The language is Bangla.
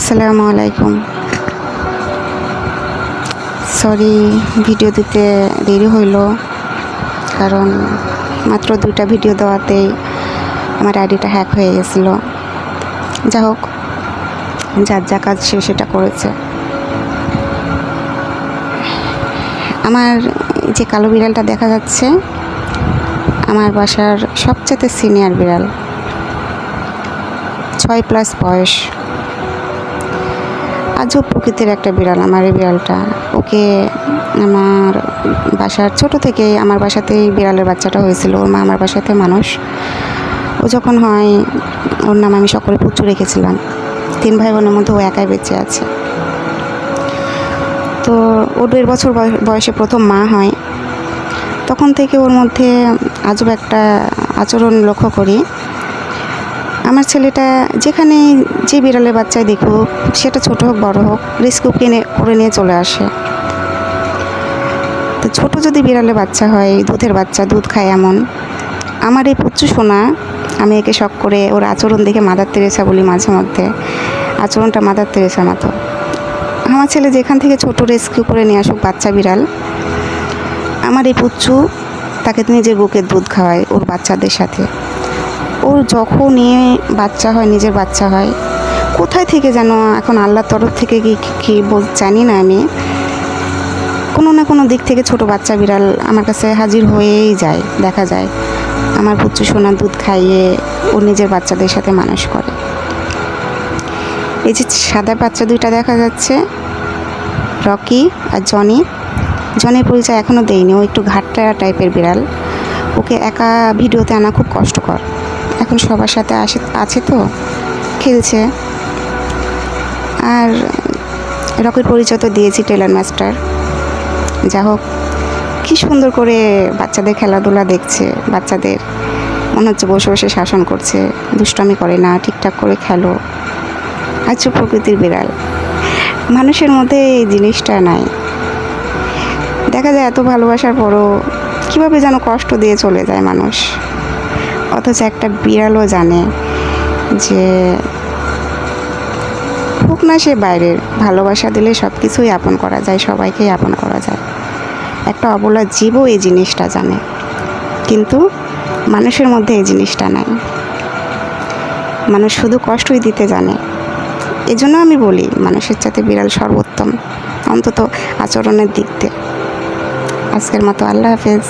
আসসালামু আলাইকুম। সরি ভিডিও দিতে দেরি হইল, কারণ মাত্র দুইটা ভিডিও দেওয়াতেই আমার আইডিটা হ্যাক হয়ে গেছিল। যা হোক, যার যা কাজ সে সেটা করেছে। আমার যে কালো বিড়ালটা দেখা যাচ্ছে, আমার বাসার সবচেয়ে সিনিয়র বিড়াল। ছয় প্লাস বয়স। আজও প্রকৃতির একটা বিড়াল আমার এই বিড়ালটা। ওকে আমার বাসার ছোট থেকে আমার বাসাতেই বিড়ালের বাচ্চাটা হয়েছিল। ওর মা আমার বাসাতে মানুষ। ও যখন হয়, ওর নাম আমি সকলে পুচু রেখেছিলাম। তিন ভাই বোনের মধ্যে ও একাই বেঁচে আছে। তো ও দেড় বছর বয়- বয়সে প্রথম মা হয়। তখন থেকে ওর মধ্যে আজব একটা আচরণ লক্ষ্য করি। আমার ছেলেটা যেখানে যে বিড়ালের বাচ্চায় দেখুক, সেটা ছোট হোক, বড় হোক রেস্কিউ কিনে, করে নিয়ে চলে আসে। তো ছোট যদি বিড়ালের বাচ্চা হয়, দুধের বাচ্চা, দুধ খায় এমন, আমার এই পুচ্ছু সোনা, আমি একে শখ করে ওর আচরণ দেখে মাদার তেরেসা বলি মাঝে মধ্যে। আচরণটা মাদার তেরেসা মতো। আমার ছেলে যেখান থেকে ছোট রেস্কিউ করে নিয়ে আসুক বাচ্চা বিড়াল, আমার এই পুচ্ছু তাকে নিজের বুকের দুধ খাওয়ায় ওর বাচ্চাদের সাথে। ওর যখন নিয়ে বাচ্চা হয়, নিজের বাচ্চা হয়, কোথায় থেকে যেন এখন আল্লাহর তরফ থেকে কি, কী বল, জানি না আমি। কোনো না কোনো দিক থেকে ছোট বাচ্চা বিড়াল আমার কাছে হাজির হয়েই যায়, দেখা যায়। আমার পুচ্ছু সোনা দুধ খাইয়ে ও নিজের বাচ্চাদের সাথে মানুষ করে। এই যে সাদা বাচ্চা দুইটা দেখা যাচ্ছে, রকি আর জনি। জনের পরিচয় এখনও দেয়নি ও একটু ঘাটটা টাইপের বিড়াল। ওকে একা ভিডিওতে আনা খুব কষ্টকর। এখন সবার সাথে আসে, আছে তো? খেলছে। আর রকির পরিচয় তো দিয়েছি টেলার মাস্টার। যা হোক, কী সুন্দর করে বাচ্চাদের খেলাধুলা দেখছে বাচ্চাদের। মনে হচ্ছে বসে বসে শাসন করছে। দুষ্টমি করে না, ঠিকঠাক করে খেলো। আচ্ছা প্রকৃতির বিড়াল। মানুষের মধ্যে এই জিনিসটা নাই। দেখা যায় এত ভালোবাসার পরও কীভাবে যেন কষ্ট দিয়ে চলে যায় মানুষ। অথচ একটা বিড়ালও জানে যে হোক না সে বাইরের, ভালোবাসা দিলে সব কিছুই আপন করা যায়, সবাইকেই আপন করা যায়। একটা অবলা জীবও এই জিনিসটা জানে। কিন্তু মানুষের মধ্যে এই জিনিসটা নাই। মানুষ শুধু কষ্টই দিতে জানে। এজন্য আমি বলি, মানুষের সাথে বিড়াল সর্বোত্তম, অন্তত আচরণের দিক দিয়ে। আজকের মতো আল্লাহ হাফেজ।